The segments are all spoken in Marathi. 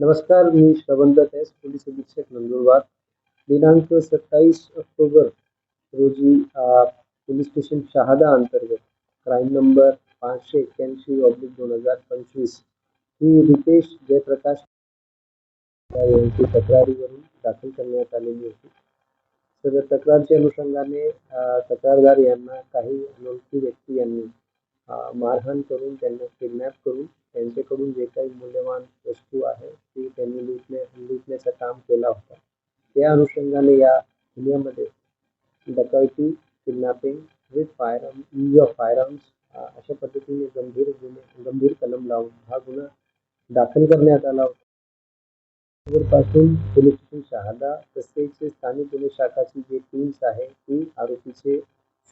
नमस्कार मी श्रवण दत्त एस पोलीस अधीक्षक नंदुरबार. दिनांक सत्तावीस ऑक्टोबर रोजी पोलीस स्टेशन शहादा अंतर्गत क्राईम नंबर पाचशे एक्क्याऐंशी ऑब्लिक दोन हजार पंचवीस ही रितेश जयप्रकाश यांची तक्रारीवरून दाखल करण्यात आलेली होती. तर तक्रारच्या अनुषंगाने तक्रारदार यांना काही अनोळखी व्यक्ती यांनी मारहाण करून त्यांना किडनॅप करून त्यांच्याकडून जे काही मूल्यवान वस्तू आहे त्यांनी लुटणे लुटण्याचं काम केला होता. त्या अनुषंगाने या गुन्ह्यामध्ये डकैती kidnapping with fire use of firearms अशा पद्धतीने गंभीर गुन्हे गंभीर कलम लावून हा गुन्हा दाखल करण्यात आला होता. पासून पोलीस स्टेशन शहादा तसेच स्थानिक गुन्हे शाखाची जी टीम्स आहे ती आरोपीचे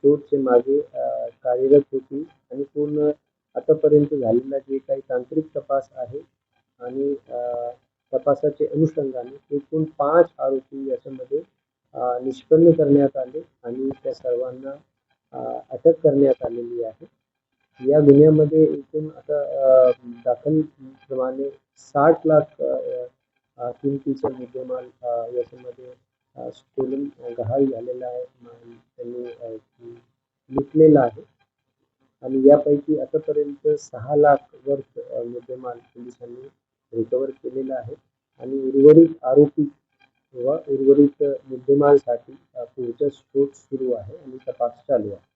शोधचे मागे कार्यरत होती आणि पूर्ण आतापर्यंत झालेला जे काही तांत्रिक तपास आहे आणि तपासाचे अनुषंगाने एकूण पाच आरोपी याच्यामध्ये निष्पन्न करण्यात आले आणि त्या सर्वांना अटक करण्यात आलेली आहे. या गुन्ह्यामध्ये एकूण आता दाखलप्रमाणे दाखल प्रमाणे साठ लाख किमतीचा मुद्देमाल याच्यामध्ये स्टोलन गहाळ झालेला आहे त्यांनी लुटलेला आहे. आणि यापैकी आतापर्यंत सहा लाख वर्ष मुद्देमाल पोलिसांनी रिकवर केलेला आहे. आणि उर्वरित आरोपी किंवा उर्वरित मुद्देमालसाठी पुढचा शोध सुरू आहे आणि तपास चालू आहे.